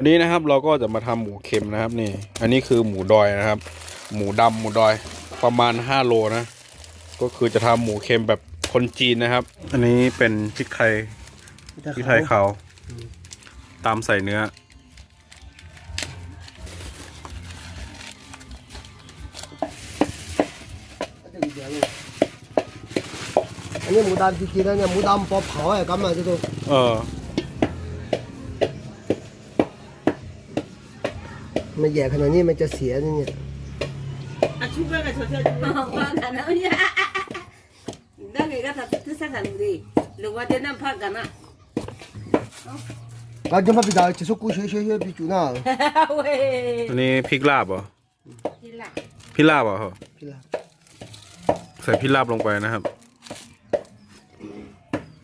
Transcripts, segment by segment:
วันนี้นะครับเราก็จะมาทำหมูเค็มนะครับนี่ อันนี้คือหมูดอยนะครับ หมูดำหมูดอยประมาณ5โลนะ ก็คือจะทำหมูเค็มแบบคนจีนนะครับ อันนี้เป็นพริกไทยพริกไทยขาวตามใส่เนื้อ อันนี้หมูดำจริงๆนะเนี่ยหมูดำพอเผาไอ้กัมมาจะตัวเออ มันแย่ขนาดนี้มันจะเสียเนี่ยชุบไปกับเธอเอชุบไปกับเนี่ธอ kana unya dan ga ta tu sa kan de lo wa de nan pa kana เราจะมาปิดาวจะสกูเชื่อเชื่อปิจูน่าอันนี้พริกลาบเหรอ hila พริกลาบเหรอครับพี่ลใส่พริกลาบลงไปนะครับ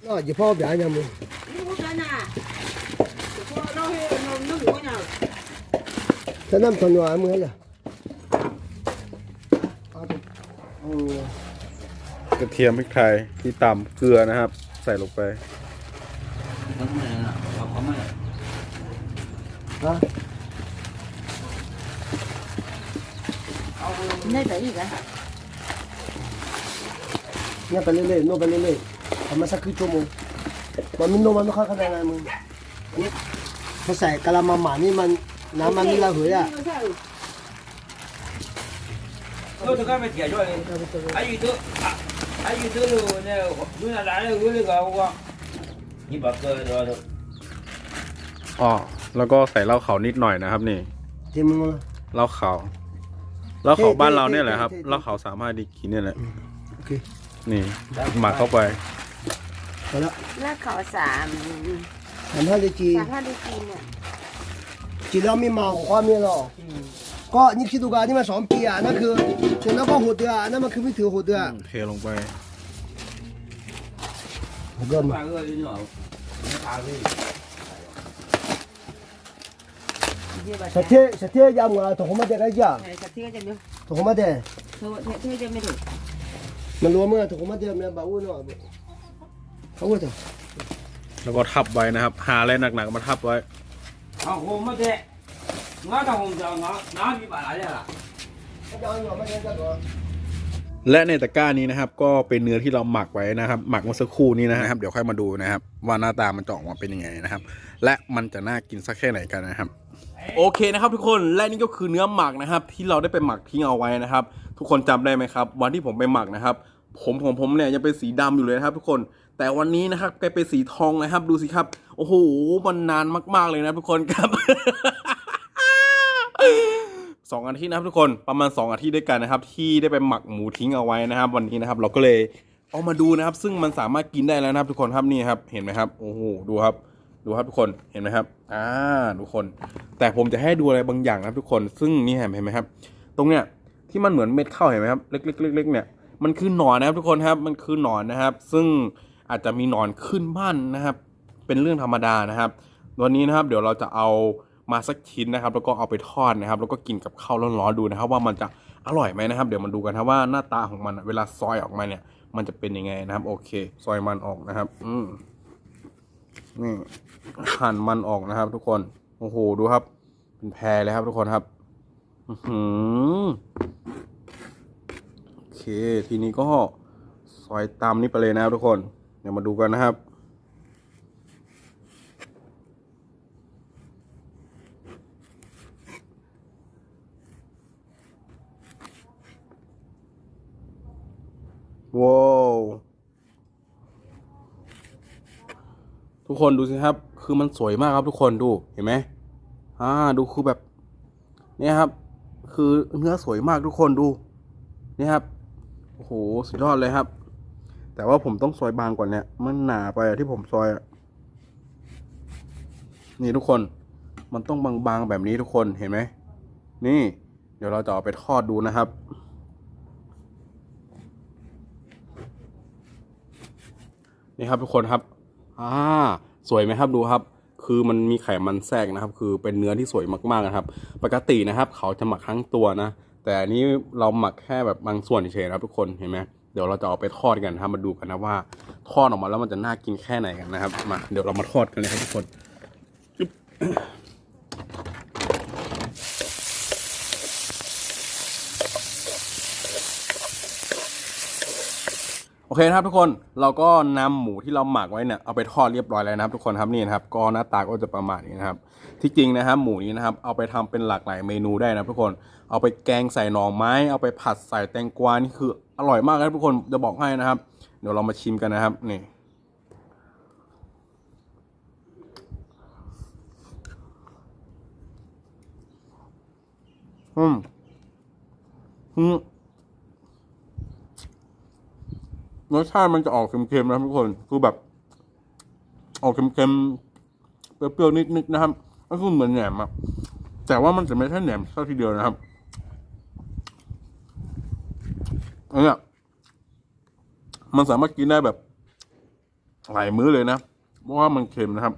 อ๋ออย่าพ่อใหญ่ย่ามึง จะน้ำถนวมเมือนล่กระเทียมพริกไทยที่ตำเกลือนะครับ ใส่ลงไปฮะนี่ไปอีกอะนี่ไปเรื่อยๆน่ไปเรื่อยๆทำมาสักครึ่งชั่วโมงมันไม่โนมันไม่ค่อยขนาดนั้นมึงนี่พอใส่กะละมังหมานี่มัน น้ำมันนี่ระเหยอะ lúc tôi cái mày kể cho này ai gì tôi ai gì tôi rồi nè lúc nào đã rồi lúc nào qua như bà cơ rồi rồi อ๋อแล้วก็ใส่เหล้าขาวนิดหน่อยนะครับ นี่เหล้าขาวเหล้าขาวบ้านเราเนี่ยแหละครับเหล้าขาวสามารถดีกินเนี่ยแหละนี่หมักเข้าไป ไปแล้วลาเขาสามสามห้าดีกีสามห้าดีกีเนี่ย กินเราวไม่เมาความไม่หรอกก็นี่คิดดูกันนี่มาสองปีอะนั่นคือถึงนั้นก็หูเดืออันนั่นมันคือไม่ถือหดเดือเทลงไปเริ่มมาสเทียสเทียยามว่าถูกมาเด็กอะไรจ้ะถูกมาเด็กมันรวมเมื่อถูกมาเด็กมันบ่าวนเนาะเขาว่าจ้ะแล้วก็ทับไว้นะครับ หาอะไรหนักๆมาทับไว้ เอาผมมาเถอะงาถ้าผมจะเามีบาทอะไล่ะก็จะเอาหยอมาเถอะจ้ะตัวและในตะกร้านี้นะครับ ก็เป็นเนื้อที่เราหมักไว้นะครับ หมักเมื่อสักครู่นี้นะครับ เดี๋ยวค่อยมาดูนะครับ ว่าหน้าตามันจะออกมาเป็นยังไงนะครับ และมันจะน่ากินสักแค่ไหนกันนะครับ โอเคนะครับ ทุกคนและนี่ก็คือเนื้อหมักนะครับ ที่เราได้ไปหมักทิ้งเอาไว้นะครับ ทุกคนจำได้ไหมครับ วันที่ผมไปหมักนะครับ ผมของผมเนี่ยยังเป็นสีดำอยู่เลยนะครับ ทุกคน แต่วันนี้นะครับกลายเป็นสีทองนะครับ ดูสิครับ โอ้โห มันนานมาก ๆเลยนะทุกคนครับสองอาทิตย์นะครับทุกคนประมาณ 2 อาทิตย์ด้วยกันนะครับ ที่ได้ไปหมักหมูทิ้งเอาไว้นะครับ วันนี้นะครับ เราก็เลยเอามาดูนะครับ ซึ่งมันสามารถกินได้แล้วนะครับ ทุกคนครับนี่ครับ เห็นไหมครับ โอ้โหดูครับ ดูครับทุกคนเห็นไหมครับอ่าทุกคน แต่ผมจะให้ดูอะไรบางอย่างนะครับ ทุกคน ซึ่งนี่เห็นไหมครับ ตรงเนี้ยที่มันเหมือนเม็ดข้าวเห็นไหมครับเล็กๆเล็กๆเนี่ย มันคือหนอนนะครับทุกคนครับมันคือหนอนนะครับ ซึ่งอาจจะมีหนอนขึ้นบ้านนะครับ เป็นเรื่องธรรมดานะครับวันนี้นะครับ เดี๋ยวเราจะเอามาสักชิ้นนะครับ แล้วก็เอาไปทอดนะครับ แล้วก็กินกับข้าวร้อนๆดูนะครับ ว่ามันจะอร่อยไหมนะครับ เดี๋ยวมาดูกันครับว่าหน้าตาของมันเวลาซอยออกมาเนี่ย มันจะเป็นยังไงนะครับ โอเค ซอยมันออกนะครับ อืมนี่หั่นมันออกนะครับ ทุกคนโอ้โหดูครับ เป็นแพรเลยครับ ทุกคนครับ อื้อหือโอ เคทีนี้ก็ซอยตามนี้ไปเลยนะครับทุกคน เดี๋ยวมาดูกันนะครับว้าวทุกคนดูสิครับ คือมันสวยมากครับทุกคนดูเห็นไหมอ่าดูคือแบบ เนี่ยครับ คือเนื้อสวยมากทุกคนดู เนี่ยครับ โอ้โหสุดยอดเลยครับ แต่ว่าผมต้องซอยบางกว่าเนี้ยมันหนาไปที่ผมซอยอะนี่ทุกคนมันต้องบางๆแบบนี้ทุกคนเห็นไหมนี่ เดี๋ยวเราจะเอาไปทอดดูนะครับ นี่ครับทุกคนครับอ่าสวยไหมครับดูครับ คือมันมีไขมันแทรกนะครับ คือเป็นเนื้อที่สวยมากๆนะครับ ปกตินะครับ เขาจะหมักทั้งตัวนะ แต่อันนี้เราหมักแค่แบบบางส่วนเฉยๆนะครับทุกคนเห็นไหมเดี๋ยวเราจะเอาไปทอดกันนะครับมาดูกันนะว่าทอดออกมาแล้วมันจะน่ากินแค่ไหนกันนะครับมาเดี๋ยวเรามาทอดกันเลยครับทุกคน อเคนะครับทุกคนเราก็นำหมูที่เราหมักไว้เนี่ยเอาไปทอดเรียบร้อยแล้วนะครับ ทุกคนครับนี่นะครับก็หน้าตาก็จะประมาณนี้นะครับ ที่จริงนะครับ หมูนี้นะครับเอาไปทำเป็นหลากหลายเมนูได้นะทุกคนเอาไปแกงใส่หน่อไม้ เอาไปผัดใส่แตงกวานี่คืออร่อยมากนะทุกคนจะบอกให้นะครับ เดี๋ยวเรามาชิมกันนะครับนี่อืมอืม รสชาติมันจะออกเค็มๆนะทุกคนคือแบบ ออกเค็มๆเปรี้ยวๆนิดๆนะครับก็คือเหมือนแหนมอะแต่ว่ามันจะไม่ใช่แหนมซะทีเดียวนะครับอันนี้มันสามารถกินได้แบบหลายมื้อเลยนะเพราะว่ามันเค็มนะครับ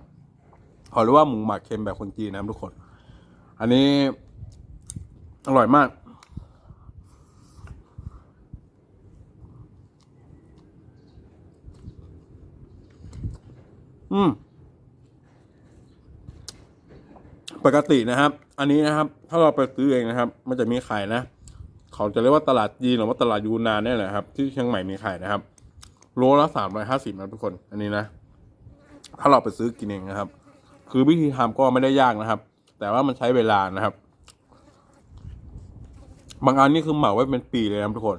ขอเรียกว่าหมูหมักเค็มแบบคนจีนนะครับทุกคน อันนี้อร่อยมาก อืม ปกตินะครับ อันนี้นะครับ ถ้าเราไปซื้อเองนะครับ มันจะมีขายนะเขาจะเรียกว่าตลาดจีนหรือว่าตลาดยูนานเนี่ยแหละครับ ที่เชียงใหม่มีขายนะครับ โลละสามร้อยห้าสิบนะทุกคน อันนี้นะ ถ้าเราไปซื้อกินเองนะครับ คือวิธีทำก็ไม่ได้ยากนะครับ แต่ว่ามันใช้เวลานะครับ บางอันนี่คือหมักไว้เป็นปีเลยนะทุกคน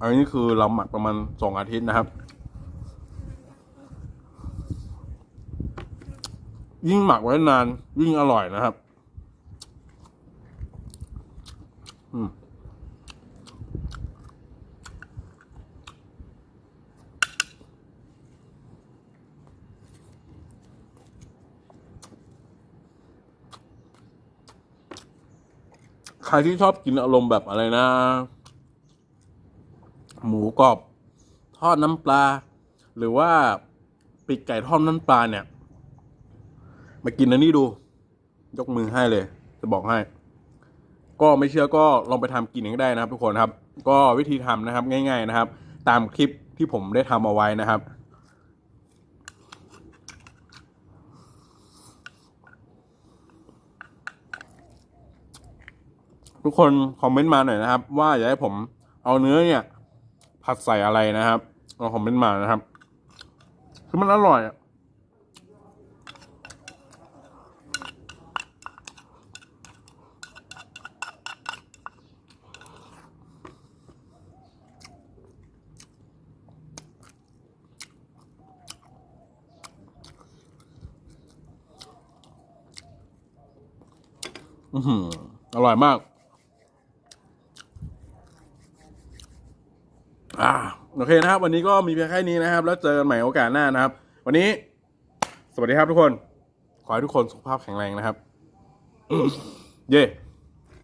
อันนี้คือเราหมักประมาณสองอาทิตย์นะครับ ยิ่งหมักไว้นาน ยิ่งอร่อยนะครับ อืมใครที่ชอบกินอารมณ์แบบอะไรนะ หมูกรอบ ทอดน้ำปลา หรือว่าปีกไก่ทอดน้ำปลาเนี่ย มากินอันนี้ดู ยกมือให้เลย จะบอกให้ ก็ไม่เชื่อก็ลองไปทำกินเองได้นะครับ ทุกคนครับ ก็วิธีทำนะครับ ง่าย ๆนะครับ ตามคลิปที่ผมได้ทำเอาไว้นะครับทุกคนคอมเมนต์มาหน่อยนะครับ ว่าอยากให้ผมเอาเนื้อเนี่ย ผัดใส่อะไรนะครับลองคอมเมนต์มานะครับ คือมันอร่อยอะ อืออร่อยมาก อ่า โอเคนะครับ วันนี้ก็มีเพียงแค่นี้นะครับ แล้วเจอกันใหม่โอกาสหน้านะครับ วันนี้ สวัสดีครับทุกคน ขอให้ทุกคนสุขภาพแข็งแรงนะครับ เย่